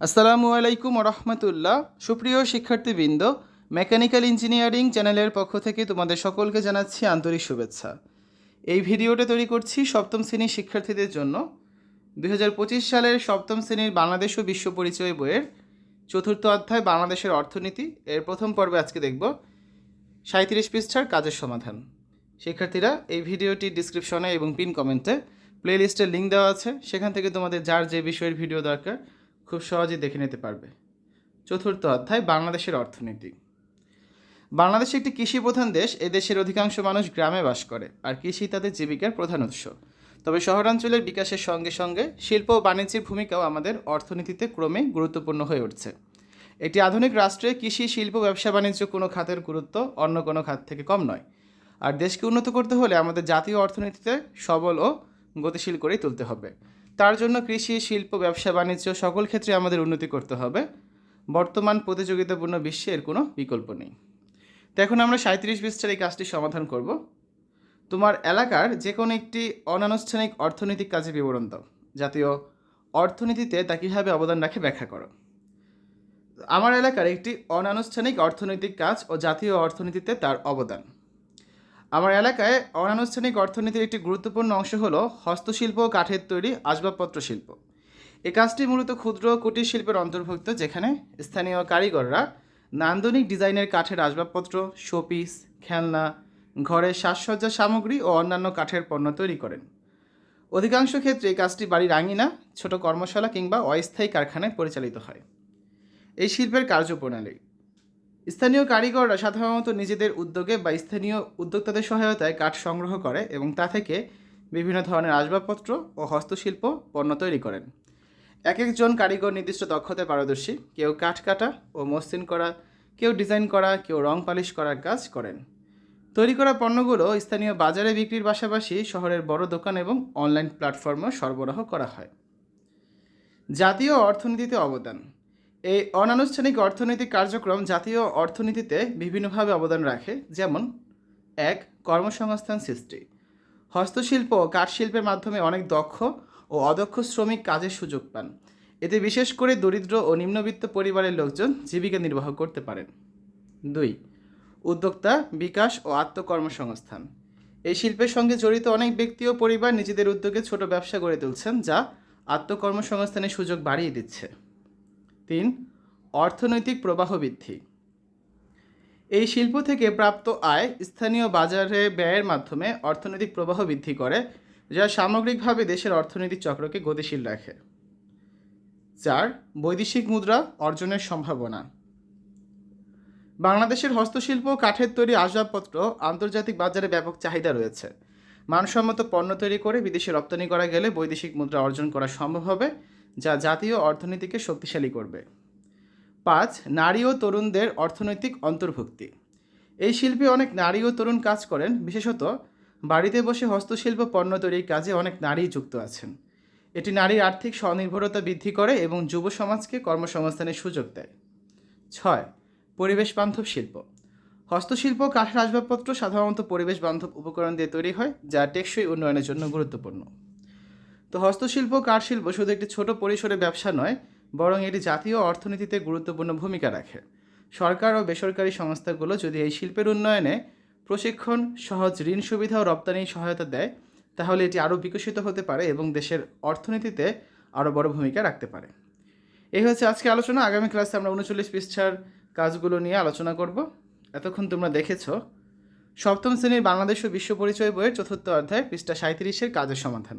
আসসালামু আলাইকুম রহমতুল্লাহ। সুপ্রিয় শিক্ষার্থীবৃন্দ, মেকানিক্যাল ইঞ্জিনিয়ারিং চ্যানেলের পক্ষ থেকে তোমাদের সকলকে জানাচ্ছি আন্তরিক শুভেচ্ছা। এই ভিডিওটা তৈরি করছি সপ্তম শ্রেণির শিক্ষার্থীদের জন্য। দু হাজার পঁচিশ সালের সপ্তম শ্রেণির বাংলাদেশ ও বিশ্ব পরিচয় বইয়ের চতুর্থ অধ্যায় বাংলাদেশের অর্থনীতি। এর প্রথম পর্বে আজকে দেখব সাঁত্রিশ পৃষ্ঠার কাজের সমাধান। শিক্ষার্থীরা, এই ভিডিওটি ডিসক্রিপশনে এবং পিন কমেন্টে প্লেলিস্টের লিঙ্ক দেওয়া আছে। সেখান থেকে তোমাদের যার যে বিষয়ের ভিডিও দরকার খুব সহজেই দেখে নিতে পারবে। চতুর্থ অধ্যায়, বাংলাদেশের অর্থনীতি। বাংলাদেশ একটি কৃষি প্রধান দেশ, এ দেশের অধিকাংশ মানুষ গ্রামে বাস করে, আর কৃষি তাদের জীবিকার প্রধান উৎস। তবে শহরাঞ্চলের বিকাশের সঙ্গে সঙ্গে শিল্প ও বাণিজ্যের ভূমিকাও আমাদের অর্থনীতিতে ক্রমে গুরুত্বপূর্ণ হয়ে উঠছে। একটি আধুনিক রাষ্ট্রে কৃষি, শিল্প, ব্যবসা, বাণিজ্য কোনো খাতের গুরুত্ব অন্য কোনো খাত থেকে কম নয়। আর দেশকে উন্নত করতে হলে আমাদের জাতীয় অর্থনীতিতে সবল ও গতিশীল করেই তুলতে হবে। তার জন্য কৃষি, শিল্প, ব্যবসা, বাণিজ্য সকল ক্ষেত্রে আমাদের উন্নতি করতে হবে। বর্তমান প্রতিযোগিতাপূর্ণ বিশ্বে এর কোনো বিকল্প নেই। তো এখন আমরা সাঁত্রিশ পৃষ্ঠার এই কাজটি সমাধান করব। তোমার এলাকার যে কোনো একটি অনানুষ্ঠানিক অর্থনৈতিক কাজে বিবরণ দাও। জাতীয় অর্থনীতিতে তা কীভাবে অবদান রাখে ব্যাখ্যা করো। আমার এলাকার একটি অনানুষ্ঠানিক অর্থনৈতিক কাজ ও জাতীয় অর্থনীতিতে তার অবদান। আমার এলাকায় অনানুষ্ঠানিক অর্থনীতির একটি গুরুত্বপূর্ণ অংশ হলো হস্তশিল্প ও কাঠের তৈরি আসবাবপত্র শিল্প। এই কাজটি মূলত ক্ষুদ্র কুটির শিল্পের অন্তর্ভুক্ত, যেখানে স্থানীয় কারিগররা নান্দনিক ডিজাইনের কাঠের আসবাবপত্র, শোপিস, খেলনা, ঘরের সাজসজ্জা সামগ্রী ও অন্যান্য কাঠের পণ্য তৈরি করেন। অধিকাংশ ক্ষেত্রে এই কাজটি বাড়ির আঙিনা ছোট কর্মশালা কিংবা অস্থায়ী কারখানায় পরিচালিত হয়। এই শিল্পের কার্যপ্রণালী স্থানীয় কারিগররা সাধারণত নিজেদের উদ্যোগে বা স্থানীয় উদ্যোক্তাদের সহায়তায় কাঠ সংগ্রহ করে এবং তা থেকে বিভিন্ন ধরনের আসবাবপত্র ও হস্তশিল্প পণ্য তৈরি করেন। এক একজন কারিগর নির্দিষ্ট দক্ষতায় পারদর্শী, কেউ কাঠ কাটা ও মসৃণ করা, কেউ ডিজাইন করা, কেউ রং পালিশ করার কাজ করেন। তৈরি করা পণ্যগুলো স্থানীয় বাজারে বিক্রির পাশাপাশি শহরের বড় দোকান এবং অনলাইন প্ল্যাটফর্মেও সরবরাহ করা হয়। জাতীয় অর্থনীতিতে অবদান। এই অনানুষ্ঠানিক অর্থনৈতিক কার্যক্রম জাতীয় অর্থনীতিতে বিভিন্নভাবে অবদান রাখে, যেমন এক, কর্মসংস্থান সৃষ্টি। হস্তশিল্প ও কাঠশিল্পের মাধ্যমে অনেক দক্ষ ও অদক্ষ শ্রমিক কাজের সুযোগ পান। এতে বিশেষ করে দরিদ্র ও নিম্নবিত্ত পরিবারের লোকজন জীবিকা নির্বাহ করতে পারেন। দুই, উদ্যোক্তা, বিকাশ ও আত্মকর্মসংস্থান। এই শিল্পের সঙ্গে জড়িত অনেক ব্যক্তি ও পরিবার নিজেদের উদ্যোগে ছোট ব্যবসা গড়ে তুলছেন, যা আত্মকর্মসংস্থানের সুযোগ বাড়িয়ে দিচ্ছে। তিন, অর্থনৈতিক প্রবাহ বৃদ্ধি। এই শিল্প থেকে প্রাপ্ত আয় স্থানীয় বাজারে ব্যয়ের মাধ্যমে অর্থনৈতিক প্রবাহ বৃদ্ধি করে, যা সামগ্রিকভাবে দেশের অর্থনৈতিক চক্রকে গতিশীল রাখে। চার, বৈদেশিক মুদ্রা অর্জনের সম্ভাবনা। বাংলাদেশের হস্তশিল্প কাঠের তৈরি আসবাবপত্র আন্তর্জাতিক বাজারে ব্যাপক চাহিদা রয়েছে। মানসম্মত পণ্য তৈরি করে বিদেশে রপ্তানি করা গেলে বৈদেশিক মুদ্রা অর্জন করা সম্ভব হবে। যা জাতীয় অর্থনীতিকে শক্তিশালী করবে। পাঁচ, নারী ও তরুণদের অর্থনৈতিক অন্তর্ভুক্তি। এই শিল্পে অনেক নারী ও তরুণ কাজ করেন, বিশেষত বাড়িতে বসে হস্তশিল্প, পণ্য তৈরির কাজে অনেক নারী যুক্ত আছেন। এটি নারীর আর্থিক স্বনির্ভরতা বৃদ্ধি করে এবং যুব সমাজকে কর্মসংস্থানের সুযোগ দেয়। ছয়, পরিবেশ বান্ধব শিল্প। হস্তশিল্প, কাঠের আসবাবপত্র সাধারণত পরিবেশ বান্ধব উপকরণ দিয়ে তৈরি হয়, যা টেকসই উন্নয়নের জন্য গুরুত্বপূর্ণ। তো হস্তশিল্প, কাঠশিল্প শুধু একটি ছোট পরিসরে ব্যবসা নয়, বরং এটি জাতীয় অর্থনীতিতে গুরুত্বপূর্ণ ভূমিকা রাখে। সরকার ও বেসরকারি সংস্থাগুলো যদি এই শিল্পের উন্নয়নে প্রশিক্ষণ, সহজ ঋণ সুবিধা ও রপ্তানি সহায়তা দেয়, তাহলে এটি আরও বিকশিত হতে পারে এবং দেশের অর্থনীতিতে আরও বড় ভূমিকা রাখতে পারে। এই হচ্ছে আজকে আলোচনা। আগামী ক্লাসে আমরা উনচল্লিশ পৃষ্ঠার কাজগুলো নিয়ে আলোচনা করব। এতক্ষণ তোমরা দেখেছ, সপ্তম শ্রেণির বাংলাদেশ ও বিশ্ব পরিচয় বইয়ের চতুর্থ অধ্যায় পৃষ্ঠা সাঁত্রিশের কাজের সমাধান।